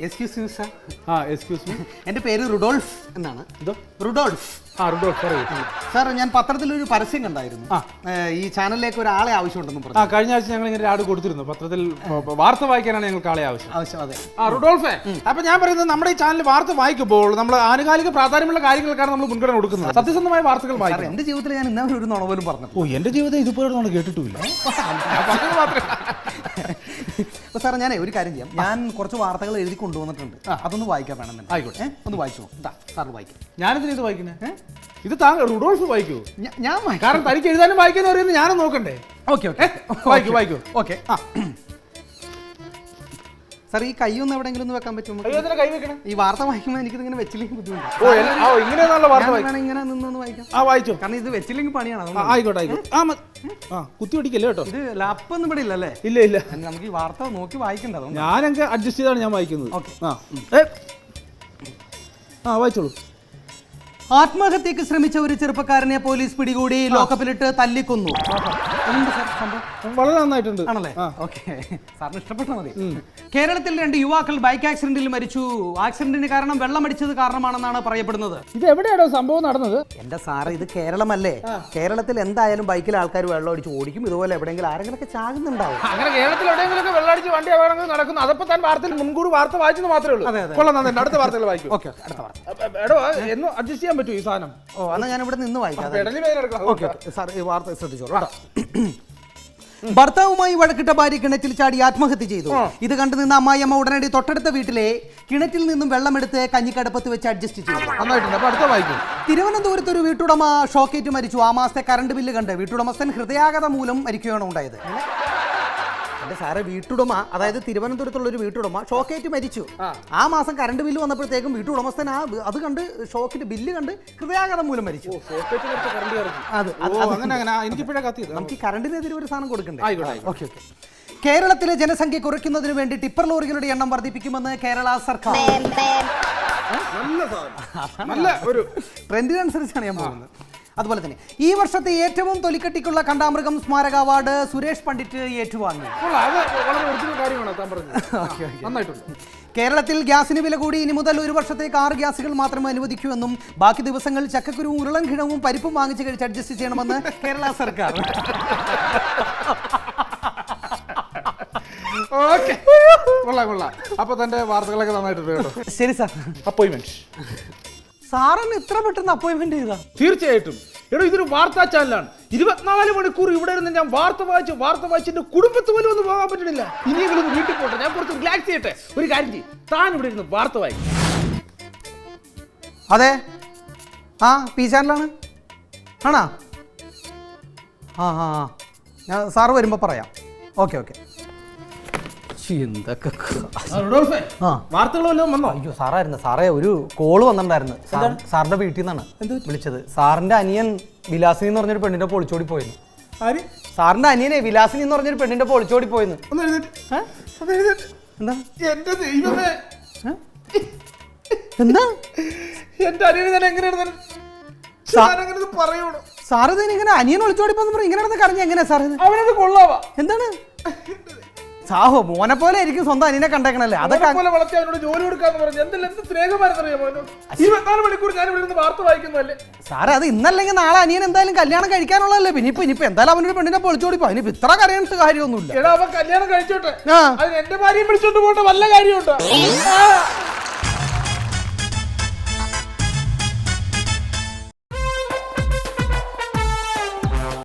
Excuse me sir ആ excuse me എന്റെ പേര് റുഡോൾഫ് എന്നാണ്. ഇതോ റുഡോൾഫ്. ആ റുഡോൾഫ് പറയൂ സാർ ഞാൻ പത്രത്തിൽ ഒരു പരസ്യം കണ്ടായിരുന്നു. ആ. ഈ ചാനലിലേക്ക് ഒരാളെ ആവശ്യമുണ്ടെന്ന് ആ പറഞ്ഞു കഴിഞ്ഞ ആഴ്ച ഞങ്ങൾ ഇങ്ങനെ ആട് കൊടുത്തിരുന്നു. പത്രത്തിൽ വാർത്ത വായിക്കാനാണ് ഞങ്ങൾക്ക് ആളെ ആവശ്യം. ആവശ്യം അതെ. ആ റുഡോൾഫേ അപ്പൊ ഞാൻ പറയുന്നത് നമ്മുടെ ഈ ചാനൽ വാർത്ത വായിക്കുമ്പോൾ നമ്മൾ ആനുകാലിക പ്രാധാന്യമുള്ള കാര്യങ്ങൾക്കാണ് നമ്മൾ മുൻഗണന കൊടുക്കുന്നത്. സത്യസന്ധമായ വാർത്തകൾ വായിക്കും എന്റെ എന്റെ ജീവിതത്തിൽ ഞാൻ ഇന്നലെ ഒരു നുണ പോലും പറഞ്ഞു ഓ എന്റെ ജീവിതം ഇതുപോലെ നമ്മൾ കേട്ടിട്ടില്ല അപ്പോൾ സാറേ ഞാനേ ഒരു കാര്യം ചെയ്യാം. ഞാൻ കുറച്ച് വാർത്തകൾ എഴുതി കൊണ്ടുവന്നിട്ടുണ്ട്. അതൊന്ന് വായിക്കാൻ വേണം ആയിക്കോട്ടെ. ഒന്ന് വായിച്ചു. ഇതാ സാർ വായിക്കാം. ഞാനെന്തിനാ ഇത് വായിക്കുന്നത് ഇത് താങ്കൾ റുഡോൾഫ് വായിക്കൂ ഞാൻ കാരണം തനിക്ക് എഴുതാനും വായിക്കാനും അറിയുന്നത് ഞാനും നോക്കണ്ടേ? Okay okay. വായിക്കൂ വായിക്കൂ. ഓക്കെ. ആ. സാർ ഈ കൈ ഒന്ന് എവിടെയെങ്കിലും ഒന്ന് വെക്കാൻ പറ്റുമോ അയ്യോ ഇതിനെ കൈ വെക്കണം? ഈ വാർത്ത വായിക്കുമ്പോൾ എനിക്ക് ഇങ്ങനെ വെച്ചില്ലെങ്കിൽ ബുദ്ധിമുട്ടാണ് ഓ എൽ- ആ, ഓ, ഇങ്ങനെയാണല്ലോ വാർത്ത ഞാൻ വായിക്കും വേണം ഇങ്ങനെ നിന്നൊന്ന് വായിക്കാം. ആ വായിച്ചോ. കാരണം ഇത് വെച്ചില്ലെങ്കിൽ പണിയാണ് ആ, അതുകൊണ്ട് ആയിക്കോട്ടെ ആയിക്കോട്ടെ. ആ മ- ആ കുത്തി പിടിക്കല്ലേ കേട്ടോ? ഇത് ലാപ്പൊന്നും ഇവിടെ ഇല്ലല്ലേ? ഇല്ല ഇല്ല. നമുക്ക് ഈ വാർത്ത നോക്കി വായിക്കണ്ട അതുകൊണ്ട് ഞാനൊക്കെ അഡ്ജസ്റ്റ് ചെയ്താണ് ഞാൻ വായിക്കുന്നത്. ഓക്കെ. ആ ഏ. ആ വായിച്ചോളൂ. ആത്മഹത്യക്ക് ശ്രമിച്ച ഒരു ചെറുപ്പക്കാരനെ പോലീസ് പിടികൂടി ലോക്കപ്പിലിട്ട് തല്ലിക്കൊന്നു. എന്ത് സാർ സംഭവം? വളരെ നന്നായിട്ടുണ്ട്. ആണല്ലേ. ഓക്കെ. സാറിന് ഇഷ്ടപ്പെട്ടാൽ മതി. കേരളത്തിൽ രണ്ട് യുവാക്കൾ ബൈക്ക് ആക്സിഡന്റിൽ മരിച്ചു. ആക്സിഡന്റിന് കാരണം വെള്ളമടിച്ചത് കാരണമാണെന്നാണ് പറയപ്പെടുന്നത്. ഇത് എവിടെയാണോ സംഭവം നടന്നത്? എന്റെ സാറ് ഇത് കേരളമല്ലേ? കേരളത്തിൽ എന്തായാലും ബൈക്കിൽ ആൾക്കാർ വെള്ളം അടിച്ച് ഓടിക്കും. ഇതുപോലെ എവിടെയെങ്കിലും ആരെങ്കിലൊക്കെ ചാകുന്നുണ്ടാവും. അങ്ങനെ കേരളത്തിൽ എവിടെയെങ്കിലും വെള്ളം അടിച്ച് വണ്ടി അപകടങ്ങൾ നടക്കുന്നു. അതപ്പോ താൻ വാർത്തയിൽ മുൻകൂർ വാർത്ത വായിച്ചെന്ന് മാത്രമേ ഉള്ളൂ. കൊള്ളാം അടുത്ത വാർത്തകൾ വായിക്കും. ഓക്കെ അടുത്ത വാർത്ത. എടോ എന്നും അഡ്ജസ്റ്റ് ചെയ്യാൻ പറ്റുമോ ഈ സാധനം? ഓ എന്നാൽ ഞാൻ ഇവിടെ നിന്ന് വായിക്കാം അതെ. പെടലി വേദന ഓക്കെ ഓക്കെ സാർ ഈ വാർത്ത ശ്രദ്ധിച്ചോളൂ കേട്ടോ. ഭർത്താവുമായി വഴക്കിട്ട ഭാര്യ കിണറ്റിൽ ചാടി ആത്മഹത്യ ചെയ്തു. ഇത് കണ്ടു നിന്ന അമ്മായിയമ്മ ഉടനടി തൊട്ടടുത്ത വീട്ടിലെ കിണറ്റിൽ നിന്നും വെള്ളമെടുത്ത് കഞ്ഞിക്കടപ്പത്ത് വെച്ച് അഡ്ജസ്റ്റ് ചെയ്തു. തിരുവനന്തപുരത്ത് ഒരു വീട്ടുടമ ഷോക്കേറ്റ് മരിച്ചു. ആ മാസത്തെ കറണ്ട് ബില്ല് കണ്ട് വീട്ടുടമസ്ഥൻ ഹൃദയാഘാതം മൂലം മരിക്കുകയാണ് ഉണ്ടായത്. എന്റെ സാറ് വീട്ടുടമ അതായത് തിരുവനന്തപുരത്തുള്ള ഒരു വീട്ടുടമ ഷോക്കേറ്റ് മരിച്ചു. ആ. മാസം കറണ്ട് ബില്ല് വന്നപ്പോഴത്തേക്കും വീട്ടുടമസ്ഥൻ ആ അത് കണ്ട് ഷോക്കിന്റെ ബില്ല് കണ്ട് ഹൃദയാഘാതം മൂലം മരിച്ചു. അത് നമുക്ക് ഈ കറണ്ടിനെതിരെ ഒരു സാധനം കൊടുക്കണ്ടേ. Okay okay. കേരളത്തിലെ ജനസംഖ്യ കുറയ്ക്കുന്നതിന് വേണ്ടി ടിപ്പർ ലോറികളുടെ എണ്ണം വർദ്ധിപ്പിക്കുമെന്ന് കേരള സർക്കാർ. നല്ല സാധനം. നല്ല ഒരു ട്രെൻഡിനനുസരിച്ചാണ് ഞാൻ പോകുന്നത്. അതുപോലെ തന്നെ ഈ വർഷത്തെ ഏറ്റവും തൊലിക്കെട്ടിക്കുള്ള കണ്ടാമൃഗം സ്മാരക അവാർഡ് സുരേഷ് പണ്ഡിറ്റ് ഏറ്റുവാങ്ങി. കേരളത്തിൽ ഗ്യാസിന് വില കൂടി ഇനി മുതൽ ഒരു വർഷത്തേക്ക് ആറ് ഗ്യാസുകൾ മാത്രമേ അനുവദിക്കൂ എന്നും ബാക്കി ദിവസങ്ങളിൽ ചക്കക്കുരുവും ഉരുളൻ കിഴവും പരിപ്പും വാങ്ങിച്ച് കഴിച്ച് അഡ്ജസ്റ്റ് ചെയ്യണമെന്ന് കേരള സർക്കാർ. ഓക്കെ. കൊള്ളാം കൊള്ളാം. അപ്പൊ തന്റെ വാർത്തകളൊക്കെ നന്നായിട്ടുണ്ട് കേട്ടോ. ശരി സാർ. അപ്പോയിന്റ്മെന്റ്. സാറിന് ഇത്ര പെട്ടെന്ന് അപ്പോയിന്റ്മെന്റ് ചെയ്താ? തീർച്ചയായിട്ടും. എടോ ഇതൊരു വാർത്താ ചാനലാണ്. ഇരുപത്തിനാല് മണിക്കൂർ ഇവിടെ ഇരുന്ന് ഞാൻ വാർത്ത വായിച്ച് വാർത്ത വായിച്ച് എന്റെ കുടുംബത്ത് പോലും ഒന്നും പോകാൻ പറ്റണില്ല ഇനിയെങ്കിലും വീട്ടിൽ പോട്ടെ. ഞാൻ കുറച്ച് റിലാക്സ് ചെയ്യട്ടെ. ഒരു കാര്യം ചെയ്യും. താൻ ഇവിടെ ഇരുന്ന് വാർത്ത വായി അതെ. ആ പി ചാനലാണ്. ആണാ? ആ ഹാ ആ. ഞാൻ സാറ് വരുമ്പോൾ പറയാം. Okay okay. എന്തൊക്കെ ആ വാർത്തകൾ വല്ലതും വന്നോ? അയ്യോ സാറായിരുന്നു. സാറേ ഒരു കോൾ വന്നിട്ടുണ്ടായിരുന്നു. സാർ- സാറിന്റെ വീട്ടിൽ നിന്നാണ് വിളിച്ചത്. സാറിന്റെ അനിയൻ വിലാസിനി എന്ന് പറഞ്ഞൊരു പെണ്ണിന്റെ പൊളിച്ചോടി പോയിരുന്നു. ആര്? സാറിന്റെ അനിയനെ വിലാസിനി എന്ന് പറഞ്ഞൊരു പെണ്ണിന്റെ പൊളിച്ചോടി പോയിരുന്നു. ഒന്ന് എഴുന്നേറ്റ്. ഏ? ഒന്ന് എഴുന്നേറ്റ്. എന്താ? എന്റെ ദൈവമേ. എന്താ? എന്റെ അനിയനെ ഞാൻ എങ്ങനെയാണ് ഇത് പറയൂടോ സാറ് ഇതിന് ഇങ്ങനെ അനിയൻ ഒളിച്ചോടി പോകുന്ന പറഞ്ഞ് ഇങ്ങനെ നടന്ന് കരഞ്ഞ എങ്ങനെയാ സാർ ഇത്? അവനത് കൊള്ളാവാ. എന്താണ്? സാഹോ മോനെ പോലെ ആയിരിക്കും സ്വന്തം അനിയനെ കണ്ടേക്കണല്ലേ? അതൊക്കെ പോലെ വളർത്തി അവനോട് ജോലി കൊടുക്കാന്ന് പറഞ്ഞു എന്തെല്ലാം എന്ത് സ്നേഹമായിരുന്നറിയാമോ? ഇരുപത്തിനാല് മണിക്കൂർ ഞാൻ ഇവിടെ നിന്ന് വാർത്ത വായിക്കുന്നതല്ലേ? സാറേ അത് ഇന്നല്ലെങ്കിൽ നാളെ അനിയൻ എന്തായാലും കല്യാണം കഴിക്കാനുള്ളതല്ലേ? പിന്നെ ഇപ്പൊ ഇനിയിപ്പോ എന്തായാലും അവനൊരു പെണ്ണിനെ പൊളിച്ചോടി പോ ഇനിയിപ്പോ ഇത്ര കരയേണ്ട കാര്യമൊന്നുമില്ല. എടാ അവൻ കല്യാണം കഴിച്ചോട്ടെ. എന്റെ ഭാര്യയും പിടിച്ചോണ്ട് പോട്ടെ വല്ല കാര്യമുണ്ടോ.